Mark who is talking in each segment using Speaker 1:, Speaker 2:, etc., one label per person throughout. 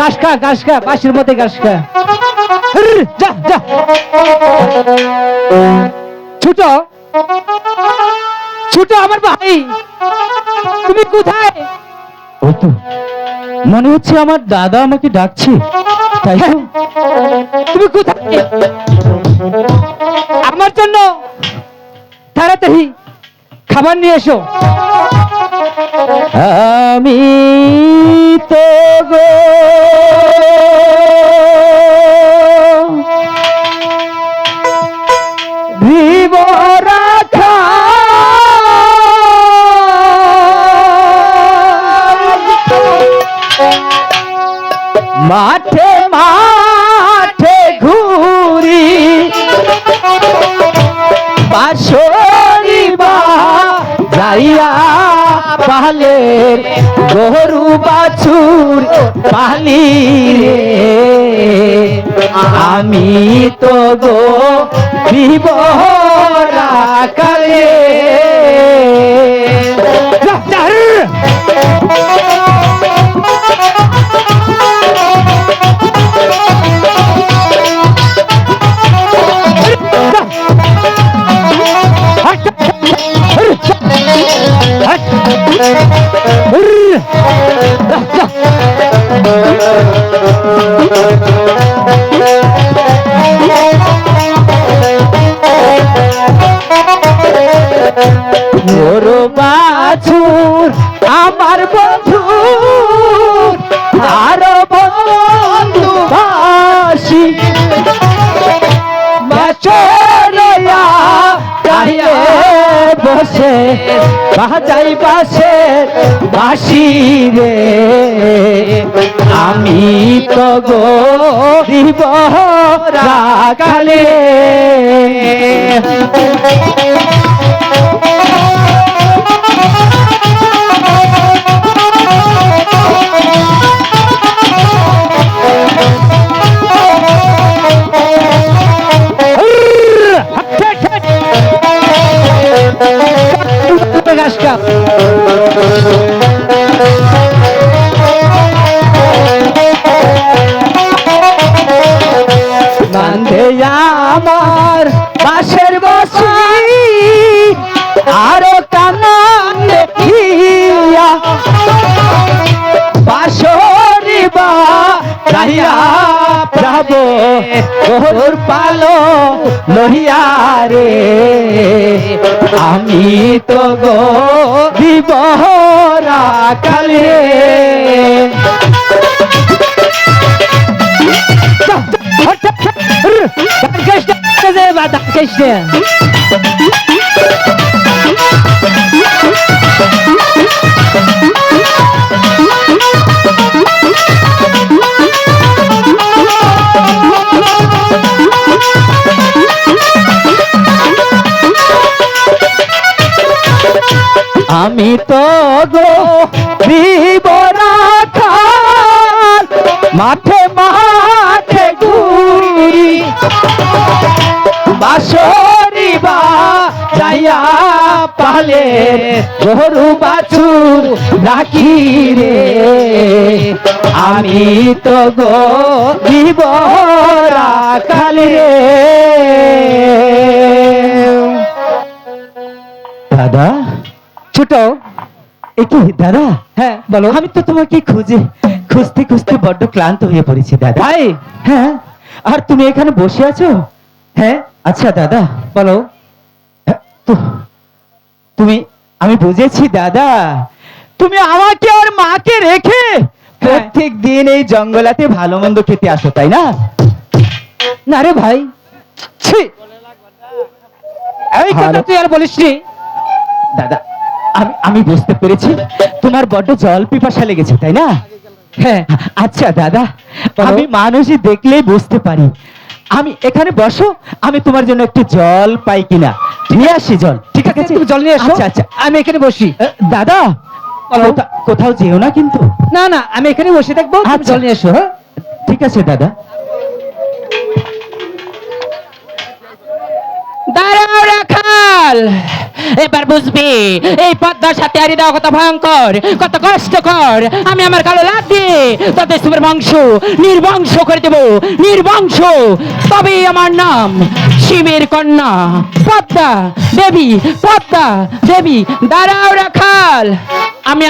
Speaker 1: ঘাস খা ঘাস খা বাসির মধ্যে ঘাস খা। যা যা। ছোট ছোট আমার ভাই। তুমি কোথায়? তো। মনে হচ্ছে আমার দাদা আমাকে ডাকছে। তাই তুমি কোথায়? আমার জন্য তাড়াতাড়ি খাবার নিয়ে এসো। আমি তো গো মাঠে পালে গরু বাছুর পালি আমি তো গো বিবরা কালে বাছুর আমার বন্ধু আর বন্ধু কাহিয়ে বসে, বাজাই বাসে বাসি রে। আমি তো গো দিব রাগালে। আমার বাসের বসি, আরও কানান দেখিয়া বাসরি বা যাব তোর পালো লহিয়া রে। আমি তো গো বিবহরা কালে আমি তো গো বিবরা মাঠে পালে গরু বাছুর রাখি রে। আমি তো গো রে। দাদা? ছোট একি দাদা? হ্যাঁ বলো। আমি তো তোমাকে খুঁজে খুঁজতে খুঁজতে বড্ড ক্লান্ত হয়ে পড়েছি দাদা। ভাই! হ্যাঁ? আর তুমি এখানে বসে আছো? হ্যাঁ। আচ্ছা দাদা। বলো। তো তুমি আমি বুঝেছি দাদা। তুমি আমাকে আর মাকে রেখে প্রত্যেক দিন এই জঙ্গলাতে ভালো মন্দ খেতে আসো তাই না? না রে ভাই। ছি। এই কথা তুই আর বলিসনি দাদা আমি আমি বুঝতে পেরেছি। তোমার বড্ড জল পিপাসা লেগেছে তাই না? হ্যাঁ। আচ্ছা দাদা আমি মানুষই দেখলেই বুঝতে পারি। আমি এখানে বসো আমি তোমার জন্য একটু জল পাই কিনা। নিয়ে আসি জল ঠিক আছে? তুমি জল নিয়ে আসো। আচ্ছা আচ্ছা। আমি এখানে বসি। দাদা কোথা- কোথাও যেও না কিন্তু। না না আমি এখানে বসে থাকব জল নিয়ে এসো হ্যাঁ? ঠিক আছে দাদা। দাঁড়াও রাখাল!
Speaker 2: এবার বুঝবি, এই পদ্মার সাথে হারিয়ে দেওয়া কত ভয়ঙ্কর, কত কষ্টকর। আমি আমার কালো লাভ দিয়ে তাদের তোমার বংশ, নির্বংশ করে দেব, নির্বংশ। তবেই আমার নাম শিবের কন্যা। পদ্মা দেবী পদ্মা দেবী, দাঁড়াও রাখাল। আমি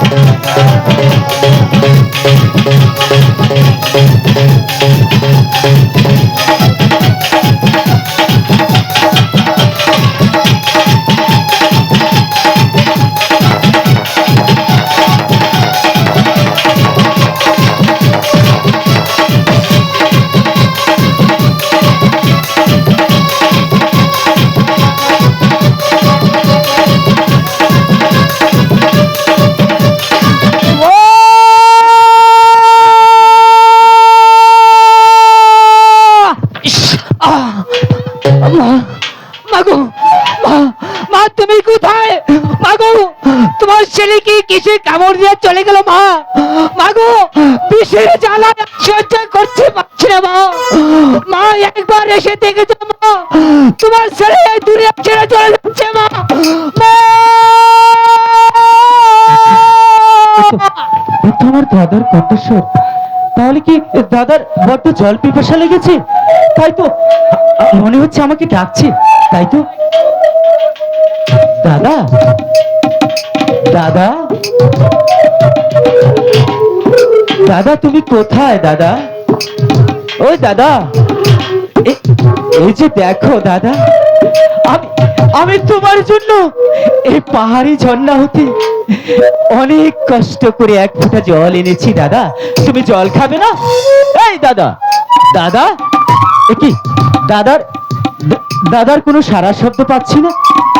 Speaker 2: Thank you. দিয়ে চলে গেল মা। মাগো বিষের জ্বালা সহ্য করতে পারছি না, মা। মা, একবার এসে দেখে যাও মা। তোমার ছেলে দুনিয়া ছেড়ে চলে যাচ্ছে, মা। মা!
Speaker 1: এ তো আমার দাদার কণ্ঠস্বর তাহলে কি দাদার বড্ড জল পিপাসা লেগেছে? তাই তো, মনে হচ্ছে আমাকে ডাকছে। তাই তো। দাদা দাদা। দাদা, তুমি কোথায়, দাদা? ওই দাদা এই যে দেখো দাদা, আমি তোমার জন্য এই পাহাড়ি ঝর্ণা হতে অনেক কষ্ট করে এক ফোঁটা জল এনেছি, দাদা। তুমি জল খাবে না? এই দাদা দাদা কি, দাদার দাদার কোনো সারা শব্দ পাচ্ছি না?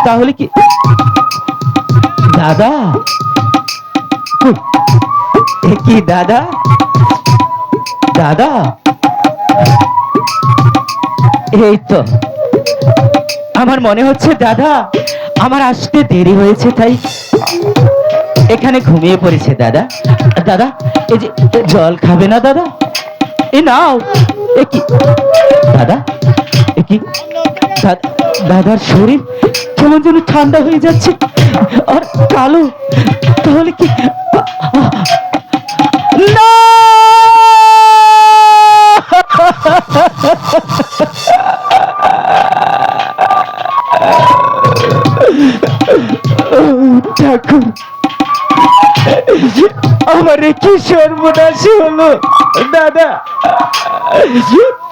Speaker 1: তাহলে কি, দাদা কি দাদা? দাদা? এই তো। আমার মনে হচ্ছে দাদা, আমার আসতে দেরি হয়েছে তাই। এখানে ঘুমিয়ে পড়েছে দাদা। দাদা, এই যে, জল খাবে না দাদা? এ নাও, এ কি? দাদা, এ কি? দাদার শরীর কেমন যেন ঠান্ডা হয়ে যাচ্ছে। আর কালো, তাহলে কি? না ঠাকুর আমার কি সর্বনাশী হলো দাদা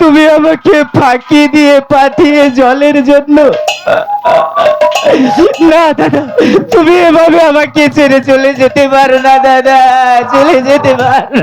Speaker 1: তুমি আমাকে ফাঁকি দিয়ে পাঠিয়ে জলের জন্য। না দাদা তুমি এভাবে আমাকে ছেড়ে চলে যেতে পারো না, দাদা, চলে যেতে পারো